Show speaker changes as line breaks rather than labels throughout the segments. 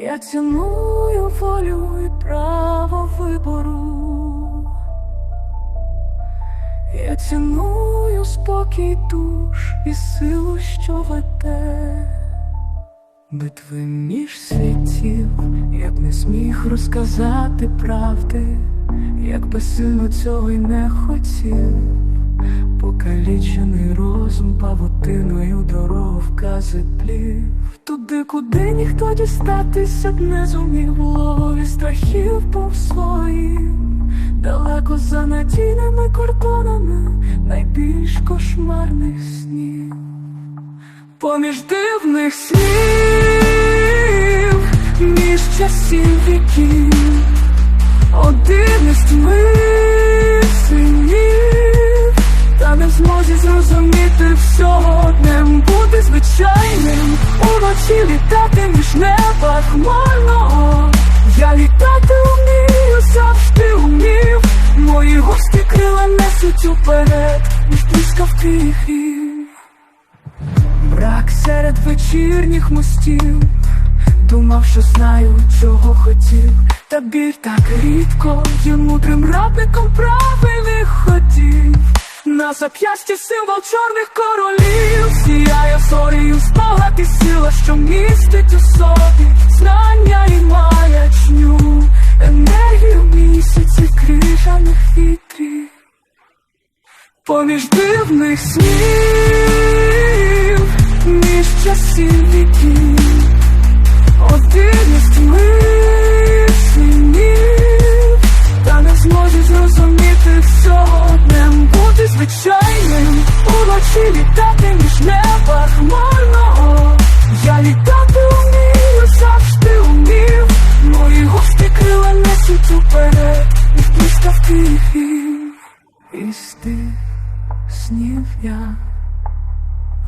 Я ціную волю і право вибору. Я ціную спокій душ і силу, що веде. Битви між світів, як не зміг розказати правди, як би сильно цього й не хотів, покалічений розум павутиною дорогу вкази плів, туди, куди ніхто дістатися б не зумів, лові страхів був своїм, далеко за надійними кордонами найбільш кошмарних снів. Поміж дивних слів, між часів віків, один із тьми синів, та не в змозі зрозуміти звичайним, уночі літати між неба хмарного. Я літати вмію, завжди умів, мої гості крила несуть уперед, ніж блискавки грів. Брак серед вечірніх мостів, думав, що знаю, чого хотів, та біль так рідко є мудрим радником правильних ходів. На зап'ясті символ чорних королів, сіяє зорію спогад і сила, що містить у собі знання і маячню, енергію місяці крижаних вітрів. Поміж дивних снів,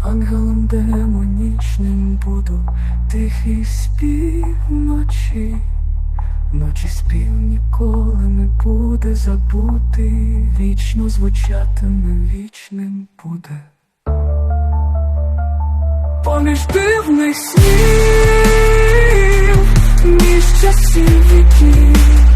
ангелом демонічним буду. Тихий спів ночі, ночі спів ніколи не буде забути, вічно звучатиме вічним буде. Поміж дивних снів, між часів віків